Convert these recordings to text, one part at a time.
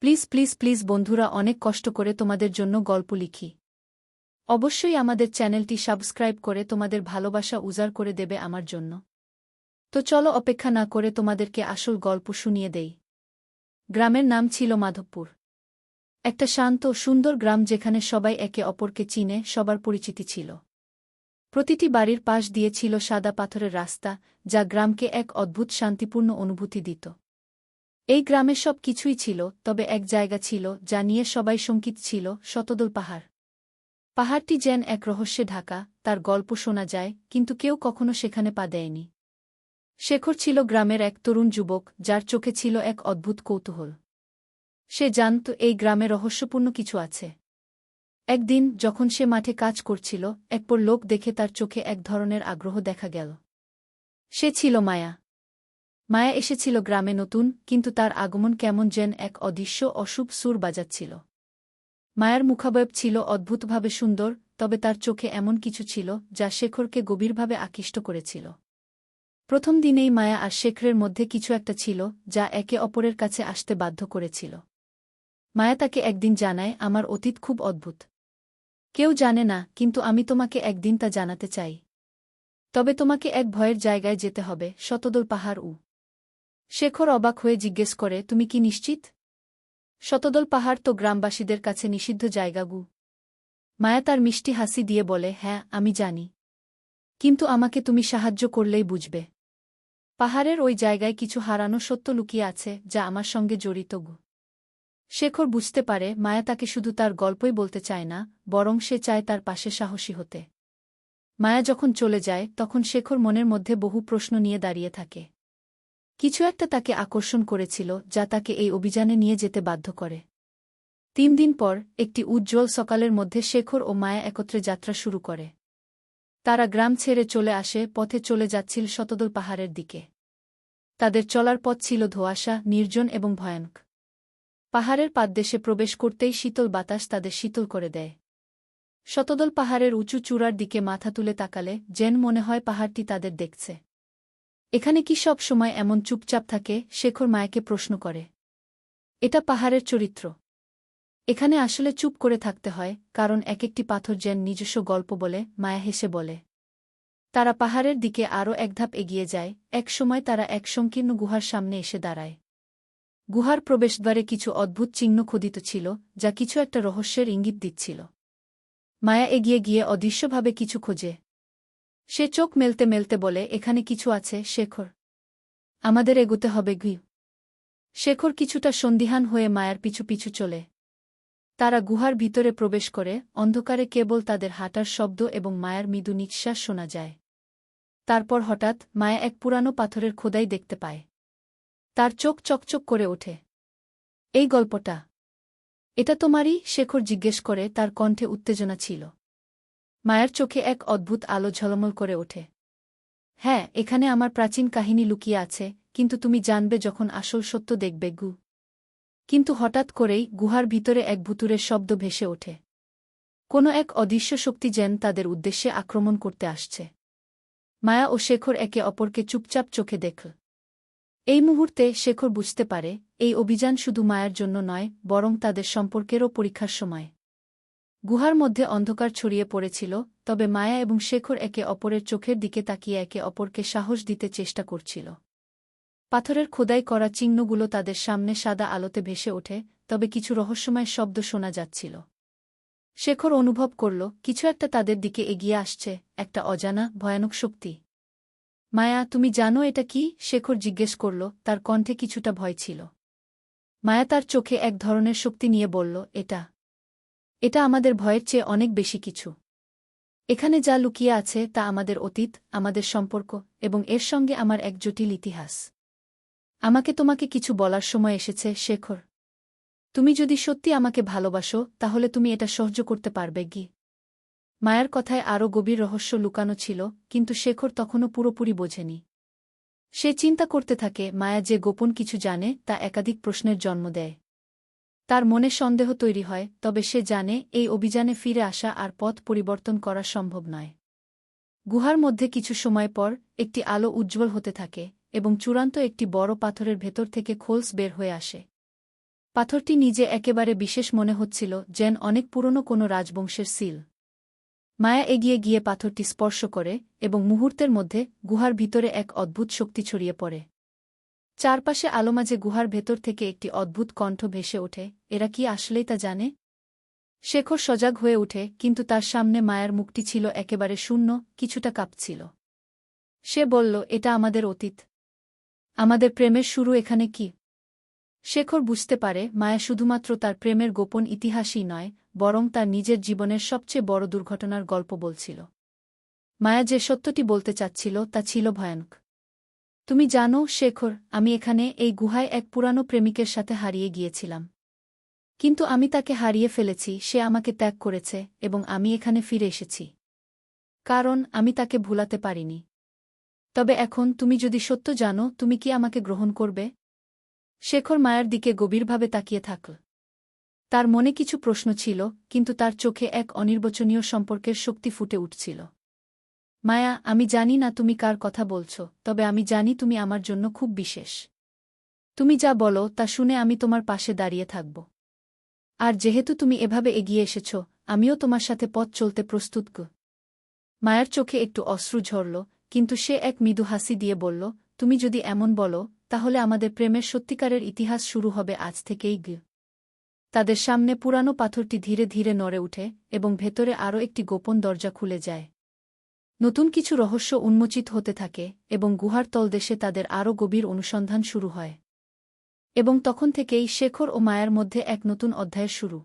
Please please please বন্ধুরা, অনেক কষ্ট করে তোমাদের জন্য গল্প লিখি। অবশ্যই আমাদের চ্যানেলটি সাবস্ক্রাইব করে তোমাদের ভালোবাসা উজাড় করে দেবে আমার জন্য। তো চলো অপেক্ষা না করে তোমাদেরকে আসল গল্প শুনিয়ে দেই। গ্রামের নাম ছিল মাধবপুর। একটা শান্ত, সুন্দর গ্রাম যেখানে সবাই একে অপরকে চিনে, সবার পরিচিতি ছিল। প্রতিটি বাড়ির পাশ দিয়ে ছিল সাদা পাথরের রাস্তা, যা গ্রামকে এক অদ্ভুত শান্তিপূর্ণ অনুভূতি দিত। এই গ্রামে সব কিছুই ছিল, তবে এক জায়গা ছিল, যা নিয়ে সবাই শঙ্কিত ছিল শতদল পাহাড়। পাহাড়টি যেন এক রহস্যে ঢাকা, তার গল্প শোনা যায়, কিন্তু কেউ কখনো সেখানে পা দেয়নি। শেখর ছিল গ্রামের এক তরুণ যুবক, যার চোখে ছিল এক অদ্ভুত কৌতূহল। সে জানত এই গ্রামে রহস্যপূর্ণ কিছু আছে। একদিন, যখন সে মাঠে কাজ করছিল, একপর লোক দেখে তার চোখে এক ধরনের আগ্রহ দেখা গেল। সে ছিল মায়া। মায়া এসেছিল গ্রামে নতুন, কিন্তু তার আগমন কেমন যেন এক অদৃশ্য, অশুভ সুর বাজাচ্ছিল। মায়ার মুখাবয়ব ছিল অদ্ভুতভাবে সুন্দর, তবে তার চোখে এমন কিছু ছিল, যা শেখরকে গভীরভাবে আকৃষ্ট করেছিল। প্রথম দিনেই মায়া আর শেখরের মধ্যে কিছু একটা ছিল, যা একে অপরের কাছে আসতে বাধ্য করেছিল। মায়া তাকে একদিন জানায়, আমার অতীত খুব অদ্ভুত। কেউ জানে না, কিন্তু আমি তোমাকে একদিন তা জানাতে চাই। তবে তোমাকে এক ভয়ের জায়গায় যেতে হবে শতদল পাহাড় উ। শেখর অবাক হয়ে জিজ্ঞেস করে, তুমি কি নিশ্চিত? শতদল পাহাড় তো গ্রামবাসীদের কাছে নিষিদ্ধ জায়গা, গু। মায়া তার মিষ্টি হাসি দিয়ে বলে হ্যাঁ আমি জানি। কিন্তু আমাকে তুমি সাহায্য করলেই বুঝবে। পাহাড়ের ওই জায়গায় কিছু হারানো সত্য লুকিয়ে আছে, যা আমার সঙ্গে জড়িত, গু। শেখর বুঝতে পারে, মায়া তাকে শুধু তার গল্পই বলতে চায় না, বরং সে চায় তার পাশে সাহসী হতে। মায়া যখন চলে যায়, তখন শেখর মনের মধ্যে বহু প্রশ্ন নিয়ে দাঁড়িয়ে থাকে। কিছু একটা তাকে আকর্ষণ করেছিল, যা তাকে এই অভিযানে নিয়ে যেতে বাধ্য করে। তিন দিন পর, একটি উজ্জ্বল সকালের মধ্যে শেখর ও মায়া একত্রে যাত্রা শুরু করে। তারা গ্রাম ছেড়ে চলে আসে, পথে চলে যাচ্ছিল শতদল পাহাড়ের দিকে। তাদের চলার পথ ছিল ধোয়াশা, নির্জন এবং ভয়ানক। পাহাড়ের পাদদেশে প্রবেশ করতেই শীতল বাতাস তাদের শীতল করে দেয়। শতদল পাহাড়ের উঁচু চূড়ার দিকে মাথা তুলে তাকালে, যেন মনে হয় পাহাড়টি তাদের দেখছে। এখানে কি সব সময় এমন চুপচাপ থাকে? শেখর মায়াকে প্রশ্ন করে। এটা পাহাড়ের চরিত্র। এখানে আসলে চুপ করে থাকতে হয়, কারণ এক একটি পাথর যেন নিজস্ব গল্প বলে, মায়া হেসে বলে। তারা পাহাড়ের দিকে আরও এক ধাপ এগিয়ে যায়, এক সময় তারা এক সংকীর্ণ গুহার সামনে এসে দাঁড়ায়। গুহার প্রবেশদ্বারে কিছু অদ্ভুত চিহ্ন খোদিত ছিল, যা কিছু একটা রহস্যের ইঙ্গিত দিচ্ছিল। মায়া এগিয়ে গিয়ে অদৃশ্যভাবে কিছু খোঁজে। সে চোখ মেলতে মেলতে বলে, এখানে কিছু আছে, শেখর। আমাদের এগোতে হবে ঘি শেখর কিছুটা সন্দিহান হয়ে মায়ার পিছু পিছু চলে। তারা গুহার ভিতরে প্রবেশ করে, অন্ধকারে কেবল তাদের হাঁটার শব্দ এবং মায়ার মৃদু নিঃশ্বাস শোনা যায়। তারপর হঠাৎ, মায়া এক পুরানো পাথরের খোদাই দেখতে পায়। তার চোখ চকচক করে ওঠে। এই গল্পটা? এটা তোমারই? শেখর জিজ্ঞেস করে, তার কণ্ঠে উত্তেজনা ছিল। মায়ের চোখে এক অদ্ভুত আলো ঝলমল করে ওঠে। হ্যাঁ এখানে আমার প্রাচীন কাহিনী লুকিয়ে আছে, কিন্তু তুমি জানবে যখন আসল সত্য দেখবে, গু। কিন্তু হঠাৎ করেই গুহার ভিতরে এক ভুতুরের শব্দ ভেসে ওঠে। কোনো এক অদৃশ্য শক্তি যেন তাদের উদ্দেশ্যে আক্রমণ করতে আসছে। মায়া ও শেখর একে অপরকে চুপচাপ চোখে দেখল। এই মুহূর্তে শেখর বুঝতে পারে, এই অভিযান শুধু মায়ার জন্য নয়, বরং তাদের সম্পর্কেরও পরীক্ষার সময়। গুহার মধ্যে অন্ধকার ছড়িয়ে পড়েছিল, তবে মায়া এবং শেখর একে অপরের চোখের দিকে তাকিয়ে একে অপরকে সাহস দিতে চেষ্টা করছিল। পাথরের খোদাই করা চিহ্নগুলো তাদের সামনে সাদা আলোতে ভেসে ওঠে, তবে কিছু রহস্যময় শব্দ শোনা যাচ্ছিল। শেখর অনুভব করল, কিছু একটা তাদের দিকে এগিয়ে আসছে, একটা অজানা, ভয়ানক শক্তি। মায়া, তুমি জানো এটা কি? শেখর জিজ্ঞেস করল, তার কণ্ঠে কিছুটা ভয় ছিল। মায়া তার চোখে এক ধরনের শক্তি নিয়ে বলল, এটা। এটা আমাদের ভয়ের চেয়ে অনেক বেশি কিছু। এখানে যা লুকিয়ে আছে তা আমাদের অতীত, আমাদের সম্পর্ক এবং এর সঙ্গে আমার এক জটিল ইতিহাস। আমাকে তোমাকে কিছু বলার সময় এসেছে, শেখর। তুমি যদি সত্যি আমাকে ভালোবাসো, তাহলে তুমি এটা সহ্য করতে পারবে গি মায়ার কথায় আরও গভীর রহস্য লুকানো ছিল, কিন্তু শেখর তখনও পুরোপুরি বোঝেনি। সে চিন্তা করতে থাকে, মায়া যে গোপন কিছু জানে, তা একাধিক প্রশ্নের জন্ম দেয়। তার মনে সন্দেহ তৈরি হয়, তবে সে জানে এই অভিযানে ফিরে আসা আর পথ পরিবর্তন করা সম্ভব নয়। গুহার মধ্যে কিছু সময় পর একটি আলো উজ্জ্বল হতে থাকে এবং চূড়ান্ত একটি বড় পাথরের ভেতর থেকে খোলস বের হয়ে আসে। পাথরটি নিজে একেবারে বিশেষ মনে হচ্ছিল যেন অনেক পুরনো কোনো রাজবংশের সিল। মায়া এগিয়ে গিয়ে পাথরটি স্পর্শ করে এবং মুহূর্তের মধ্যে গুহার ভিতরে এক অদ্ভুত শক্তি ছড়িয়ে পড়ে। চারপাশে আলোমাজে গুহার ভেতর থেকে একটি অদ্ভুত কণ্ঠ ভেসে ওঠে, এরা কি আসলেই তা জানে? শেখর সজাগ হয়ে ওঠে, কিন্তু তার সামনে মায়ার মুখটি ছিল একেবারে শূন্য, কিছুটা কাঁপছিল। সে বলল, এটা আমাদের অতীত। আমাদের প্রেমের শুরু এখানে কি? শেখর বুঝতে পারে, মায়া শুধুমাত্র তার প্রেমের গোপন ইতিহাসই নয়, বরং তার নিজের জীবনের সবচেয়ে বড় দুর্ঘটনার গল্প বলছিল। মায়া যে সত্যটি বলতে চাচ্ছিল, তা ছিল ভয়ানক। তুমি জানো, শেখর, আমি এখানে এই গুহায় এক পুরানো প্রেমিকের সাথে হারিয়ে গিয়েছিলাম। কিন্তু আমি তাকে হারিয়ে ফেলেছি, সে আমাকে ত্যাগ করেছে, এবং আমি এখানে ফিরে এসেছি। কারণ আমি তাকে ভুলাতে পারিনি। তবে এখন তুমি যদি সত্য জানো, তুমি কি আমাকে গ্রহণ করবে? শেখর মায়ের দিকে গভীরভাবে তাকিয়ে থাকল তার মনে কিছু প্রশ্ন ছিল, কিন্তু তার চোখে এক অনির্বচনীয় সম্পর্কের শক্তি ফুটে উঠছিল। মায়া, আমি জানি না তুমি কার কথা বলছ, তবে আমি জানি তুমি আমার জন্য খুব বিশেষ। তুমি যা বলো, তা শুনে আমি তোমার পাশে দাঁড়িয়ে থাকব। আর যেহেতু তুমি এভাবে এগিয়ে এসেছ, আমিও তোমার সাথে পথ চলতে প্রস্তুত মায়ের চোখে একটু অশ্রু ঝরল, কিন্তু সে এক মৃদু হাসি দিয়ে বলল, তুমি যদি এমন বলো, তাহলে আমাদের প্রেমের সত্যিকারের ইতিহাস শুরু হবে আজ থেকেই গ। তাদের সামনে পুরানো পাথরটি ধীরে ধীরে নড়ে উঠে এবং ভেতরে আরও একটি গোপন দরজা খুলে যায়। নতুন কিছু রহস্য উন্মোচিত হতে থাকে এবং গুহার তলদেশে তাদের আরও গভীর অনুসন্ধান শুরু হয়। এবং তখন থেকেই শেখর ও মায়ার মধ্যে এক নতুন অধ্যায়ের শুরু।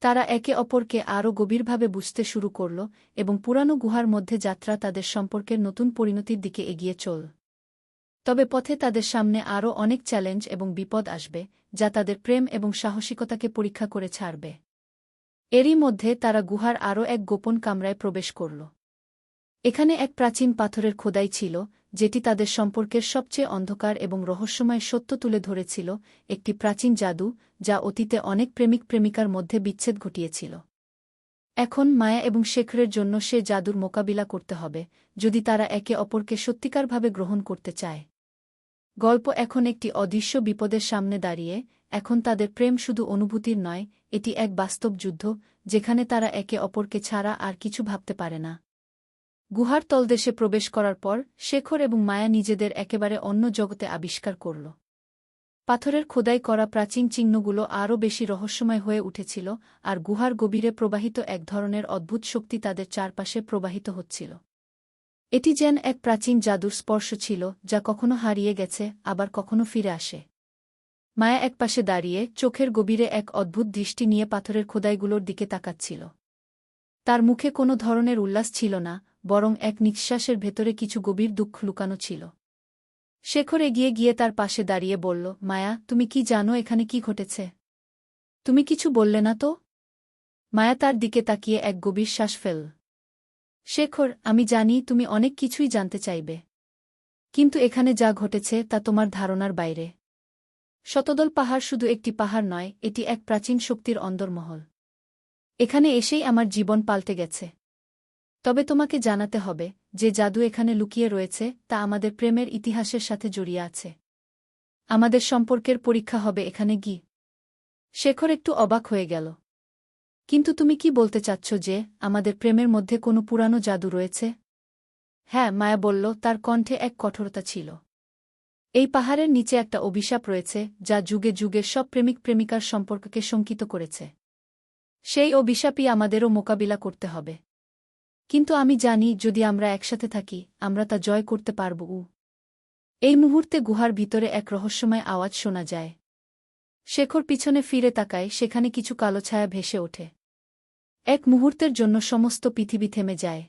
তারা একে অপরকে আরও গভীরভাবে বুঝতে শুরু করল এবং পুরানো গুহার মধ্যে যাত্রা তাদের সম্পর্কের নতুন পরিণতির দিকে এগিয়ে চল। তবে পথে তাদের সামনে আরও অনেক চ্যালেঞ্জ এবং বিপদ আসবে, যা তাদের প্রেম এবং সাহসিকতাকে পরীক্ষা করে ছাড়বে। এরই মধ্যে তারা গুহার আরও এক গোপন কামরায় প্রবেশ করল। এখানে এক প্রাচীন পাথরের খোদাই ছিল, যেটি তাদের সম্পর্কের সবচেয়ে অন্ধকার এবং রহস্যময় সত্য তুলে ধরেছিল, একটি প্রাচীন জাদু, যা অতীতে অনেক প্রেমিক প্রেমিকার মধ্যে বিচ্ছেদ ঘটিয়েছিল। এখন মায়া এবং শেখরের জন্য সে জাদুর মোকাবিলা করতে হবে, যদি তারা একে অপরকে সত্যিকারভাবে গ্রহণ করতে চায়। গল্প এখন একটি অদৃশ্য বিপদের সামনে দাঁড়িয়ে, এখন তাদের প্রেম শুধু অনুভূতির নয়, এটি এক বাস্তব যুদ্ধ, যেখানে তারা একে অপরকে ছাড়া আর কিছু ভাবতে পারে না। গুহার তলদেশে প্রবেশ করার পর শেখর এবং মায়া নিজেদের একেবারে অন্য জগতে আবিষ্কার করল। পাথরের খোদাই করা প্রাচীন চিহ্নগুলো আরও বেশি রহস্যময় হয়ে উঠেছিল আর গুহার গভীরে প্রবাহিত এক ধরনের অদ্ভুত শক্তি তাদের চারপাশে প্রবাহিত হচ্ছিল। এটি যেন এক প্রাচীন জাদুর স্পর্শ ছিল, যা কখনো হারিয়ে গেছে, আবার কখনো ফিরে আসে। মায়া একপাশে দাঁড়িয়ে চোখের গভীরে এক অদ্ভুত দৃষ্টি নিয়ে পাথরের খোদাইগুলোর দিকে তাকাচ্ছিল। তার মুখে কোনো ধরনের উল্লাস ছিল না বরং এক নিঃশ্বাসের ভেতরে কিছু গভীর দুঃখ লুকানো ছিল। শেখর এগিয়ে গিয়ে তার পাশে দাঁড়িয়ে বলল, মায়া, তুমি কি জানো এখানে কি ঘটেছে? তুমি কিছু বললে না তো? মায়া তার দিকে তাকিয়ে এক গভীর শ্বাস ফেল শেখর, আমি জানি তুমি অনেক কিছুই জানতে চাইবে। কিন্তু এখানে যা ঘটেছে তা তোমার ধারণার বাইরে। শতদল পাহাড় শুধু একটি পাহাড় নয়, এটি এক প্রাচীন শক্তির অন্দরমহল। এখানে এসেই আমার জীবন পাল্টে গেছে। তবে তোমাকে জানাতে হবে, যে জাদু এখানে লুকিয়ে রয়েছে, তা আমাদের প্রেমের ইতিহাসের সাথে জড়িয়ে আছে। আমাদের সম্পর্কের পরীক্ষা হবে এখানে গি শেখর একটু অবাক হয়ে গেল। কিন্তু তুমি কি বলতে চাচ্ছ যে, আমাদের প্রেমের মধ্যে কোনো পুরানো জাদু রয়েছে? হ্যাঁ মায়া বলল, তার কণ্ঠে এক কঠোরতা ছিল। এই পাহাড়ের নিচে একটা অভিশাপ রয়েছে, যা যুগে যুগে সব প্রেমিক প্রেমিকার সম্পর্ককে শঙ্কিত করেছে। সেই অভিশাপই আমাদেরও মোকাবিলা করতে হবে। কিন্তু আমি জানি যদি আমরা একসাথে থাকি, আমরা তা জয় করতে পারব, উ। এই মুহূর্তে গুহার ভিতরে এক রহস্যময় আওয়াজ শোনা যায়। শেখর পিছনে ফিরে তাকায়, সেখানে কিছু কালো ছায়া ভেসে ওঠে। এক মুহূর্তের জন্য সমস্ত পৃথিবী থেমে যায়।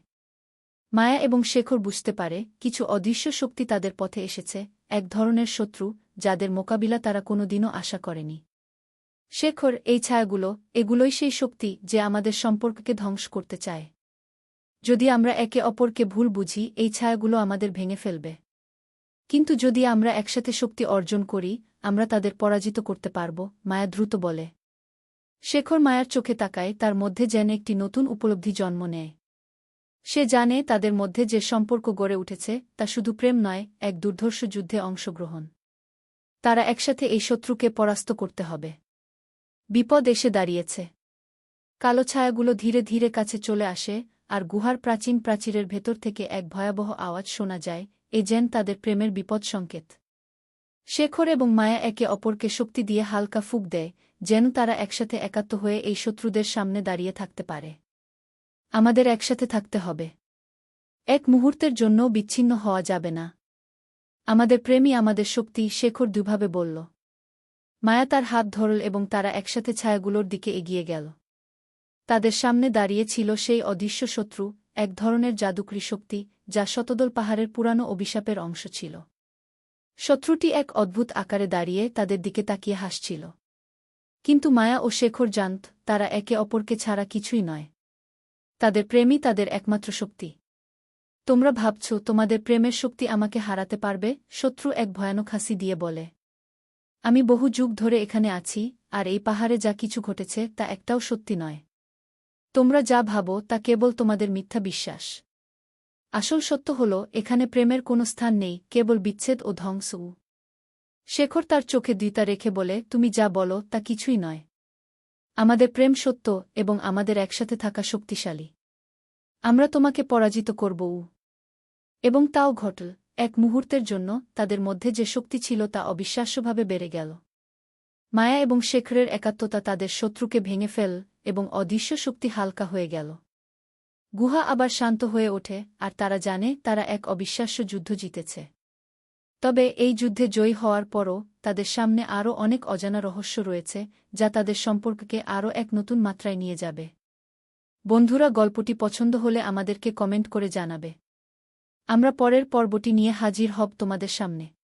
মায়া এবং শেখর বুঝতে পারে, কিছু অদৃশ্য শক্তি তাদের পথে এসেছে, এক ধরনের শত্রু, যাদের মোকাবিলা তারা কোনোদিনও আশা করেনি। শেখর, এই ছায়াগুলো, এগুলোই সেই শক্তি, যে আমাদের সম্পর্ককে ধ্বংস করতে চায়। যদি আমরা একে অপরকে ভুল বুঝি, এই ছায়াগুলো আমাদের ভেঙে ফেলবে। কিন্তু যদি আমরা একসাথে শক্তি অর্জন করি, আমরা তাদের পরাজিত করতে পারব, মায়া দ্রুত বলে। শেখর মায়ার চোখে তাকায়, তার মধ্যে যেন একটি নতুন উপলব্ধি জন্ম নেয়। সে জানে তাদের মধ্যে যে সম্পর্ক গড়ে উঠেছে, তা শুধু প্রেম নয়, এক দুর্ধর্ষ যুদ্ধে অংশগ্রহণ। তারা একসাথে এই শত্রুকে পরাস্ত করতে হবে। বিপদ এসে দাঁড়িয়েছে। কালো ছায়াগুলো ধীরে ধীরে কাছে চলে আসে আর গুহার প্রাচীন প্রাচীরের ভেতর থেকে এক ভয়াবহ আওয়াজ শোনা যায়, এ যেন তাদের প্রেমের বিপদ সংকেত। শেখর এবং মায়া একে অপরকে শক্তি দিয়ে হালকা ফুক দেয়, যেন তারা একসাথে একাত্ম হয়ে এই শত্রুদের সামনে দাঁড়িয়ে থাকতে পারে। আমাদের একসাথে থাকতে হবে। এক মুহূর্তের জন্য বিচ্ছিন্ন হওয়া যাবে না। আমাদের প্রেমই আমাদের শক্তি, শেখর দুভাবে বলল। মায়া তার হাত ধরল এবং তারা একসাথে ছায়াগুলোর দিকে এগিয়ে গেল। তাদের সামনে দাঁড়িয়ে ছিল সেই অদৃশ্য শত্রু, এক ধরনের জাদুকরী শক্তি, যা শতদল পাহাড়ের পুরানো অভিশাপের অংশ ছিল। শত্রুটি এক অদ্ভুত আকারে দাঁড়িয়ে তাদের দিকে তাকিয়ে হাসছিল। কিন্তু মায়া ও শেখর জানত, তারা একে অপরকে ছাড়া কিছুই নয়। তাদের প্রেমই তাদের একমাত্র শক্তি। তোমরা ভাবছ, তোমাদের প্রেমের শক্তি আমাকে হারাতে পারবে? শত্রু এক ভয়ানক হাসি দিয়ে বলে, আমি বহু যুগ ধরে এখানে আছি, আর এই পাহাড়ে যা কিছু ঘটেছে তা একটাও সত্যি নয়। তোমরা যা ভাবো তা কেবল তোমাদের মিথ্যা বিশ্বাস। আসল সত্য হল, এখানে প্রেমের কোনো স্থান নেই, কেবল বিচ্ছেদ ও ধ্বংস। শেখর তার চোখে দ্বিতা রেখে বলে, তুমি যা বলো তা কিছুই নয়। আমাদের প্রেম সত্য এবং আমাদের একসাথে থাকা শক্তিশালী। আমরা তোমাকে পরাজিত করব। উ এবং তাও ঘটল, এক মুহূর্তের জন্য তাদের মধ্যে যে শক্তি ছিল তা অবিশ্বাস্যভাবে বেড়ে গেল। মায়া এবং শেখরের একাত্মতা তাদের শত্রুকে ভেঙে ফেল এবং অদৃশ্য শক্তি হালকা হয়ে গেল। গুহা আবার শান্ত হয়ে ওঠে, আর তারা জানে তারা এক অবিশ্বাস্য যুদ্ধ জিতেছে। তবে এই যুদ্ধে জয়ী হওয়ার পরও তাদের সামনে আরও অনেক অজানা রহস্য রয়েছে, যা তাদের সম্পর্ককে আরও এক নতুন মাত্রায় নিয়ে যাবে। বন্ধুরা, গল্পটি পছন্দ হলে আমাদেরকে কমেন্ট করে জানাবে। আমরা পরের পর্বটি নিয়ে হাজির হব তোমাদের সামনে।